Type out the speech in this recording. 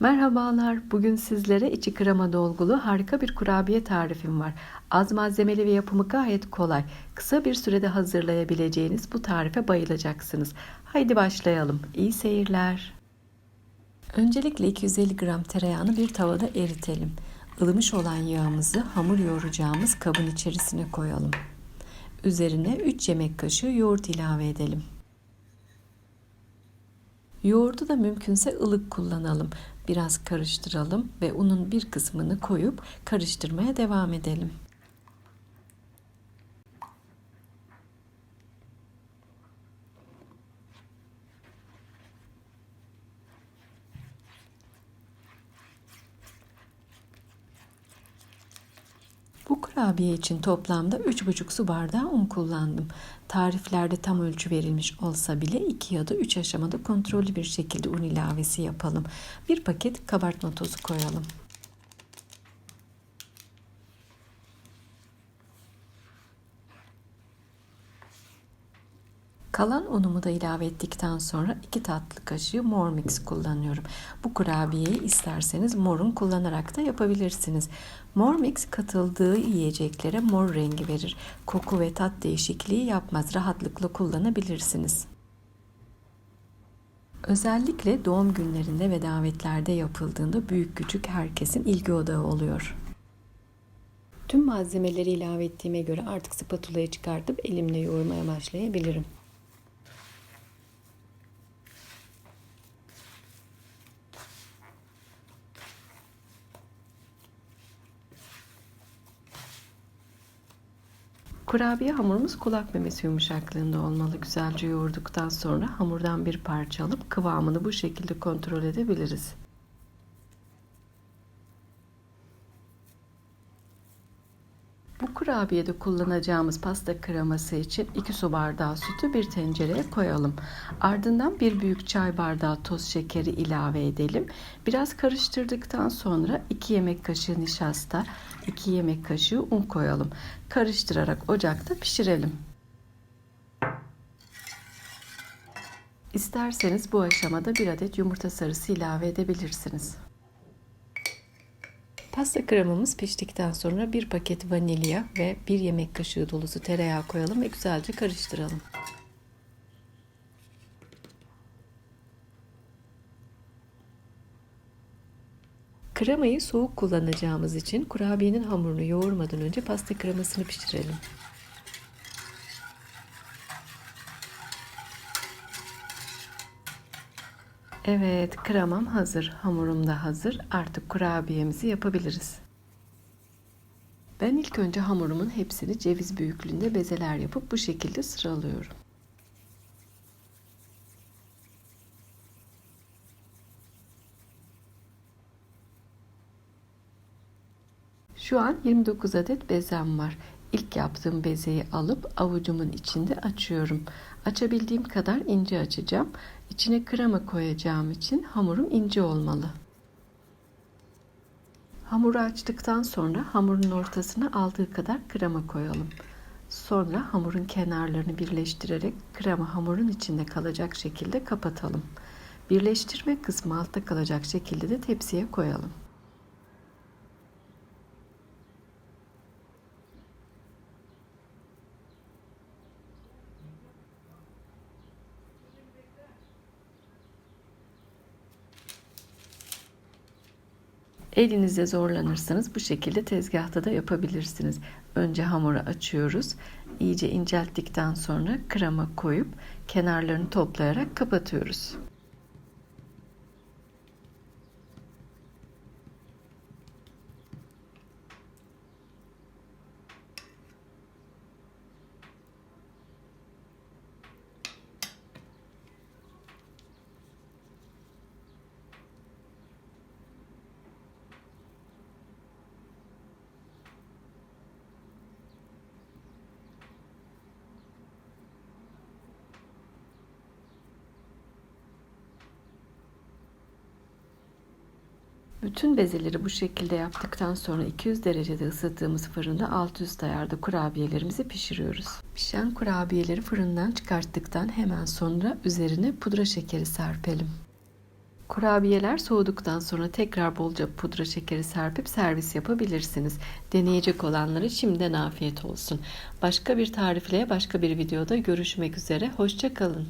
Merhabalar. Bugün sizlere içi krema dolgulu harika bir kurabiye tarifim var. Az malzemeli ve yapımı gayet kolay. Kısa bir sürede hazırlayabileceğiniz bu tarife bayılacaksınız. Haydi başlayalım. İyi seyirler. Öncelikle 250 gram tereyağını bir tavada eritelim. Ilımış olan yağımızı hamur yoğuracağımız kabın içerisine koyalım. Üzerine 3 yemek kaşığı yoğurt ilave edelim. Yoğurdu da mümkünse ılık kullanalım. Biraz karıştıralım ve unun bir kısmını koyup karıştırmaya devam edelim. Bu kurabiye için toplamda 3,5 su bardağı un kullandım. Tariflerde tam ölçü verilmiş olsa bile 2 ya da 3 aşamada kontrollü bir şekilde un ilavesi yapalım. Bir paket kabartma tozu koyalım. Kalan unumu da ilave ettikten sonra 2 tatlı kaşığı mor mix kullanıyorum. Bu kurabiyeyi isterseniz morun kullanarak da yapabilirsiniz. Mor mix katıldığı yiyeceklere mor rengi verir. Koku ve tat değişikliği yapmaz. Rahatlıkla kullanabilirsiniz. Özellikle doğum günlerinde ve davetlerde yapıldığında büyük küçük herkesin ilgi odağı oluyor. Tüm malzemeleri ilave ettiğime göre artık spatulayı çıkartıp elimle yoğurmaya başlayabilirim. Kurabiye hamurumuz kulak memesi yumuşaklığında olmalı. Güzelce yoğurduktan sonra hamurdan bir parça alıp kıvamını bu şekilde kontrol edebiliriz. Bu kurabiyede kullanacağımız pasta kreması için 2 su bardağı sütü bir tencereye koyalım. Ardından bir büyük çay bardağı toz şekeri ilave edelim. Biraz karıştırdıktan sonra 2 yemek kaşığı nişasta, 2 yemek kaşığı un koyalım. Karıştırarak ocakta pişirelim. İsterseniz bu aşamada bir adet yumurta sarısı ilave edebilirsiniz. Pasta kremamız piştikten sonra bir paket vanilya ve bir yemek kaşığı dolusu tereyağı koyalım ve güzelce karıştıralım. Kremayı soğuk kullanacağımız için kurabiyenin hamurunu yoğurmadan önce pasta kremasını pişirelim. Evet, kremam hazır. Hamurum da hazır. Artık kurabiyemizi yapabiliriz. Ben ilk önce hamurumun hepsini ceviz büyüklüğünde bezeler yapıp bu şekilde sıralıyorum. Şu an 29 adet bezem var. İlk yaptığım bezeyi alıp avucumun içinde açıyorum. Açabildiğim kadar ince açacağım. İçine krema koyacağım için hamurum ince olmalı. Hamuru açtıktan sonra hamurun ortasına aldığı kadar krema koyalım. Sonra hamurun kenarlarını birleştirerek krema hamurun içinde kalacak şekilde kapatalım. Birleştirme kısmı altta kalacak şekilde de tepsiye koyalım. Elinizde zorlanırsanız bu şekilde tezgahta da yapabilirsiniz. Önce hamuru açıyoruz. İyice incelttikten sonra krema koyup kenarlarını toplayarak kapatıyoruz. Bütün bezeleri bu şekilde yaptıktan sonra 200 derecede ısıttığımız fırında alt üst ayarda kurabiyelerimizi pişiriyoruz. Pişen kurabiyeleri fırından çıkarttıktan hemen sonra üzerine pudra şekeri serpelim. Kurabiyeler soğuduktan sonra tekrar bolca pudra şekeri serpip servis yapabilirsiniz. Deneyecek olanlara şimdiden afiyet olsun. Başka bir tarifle başka bir videoda görüşmek üzere. Hoşçakalın.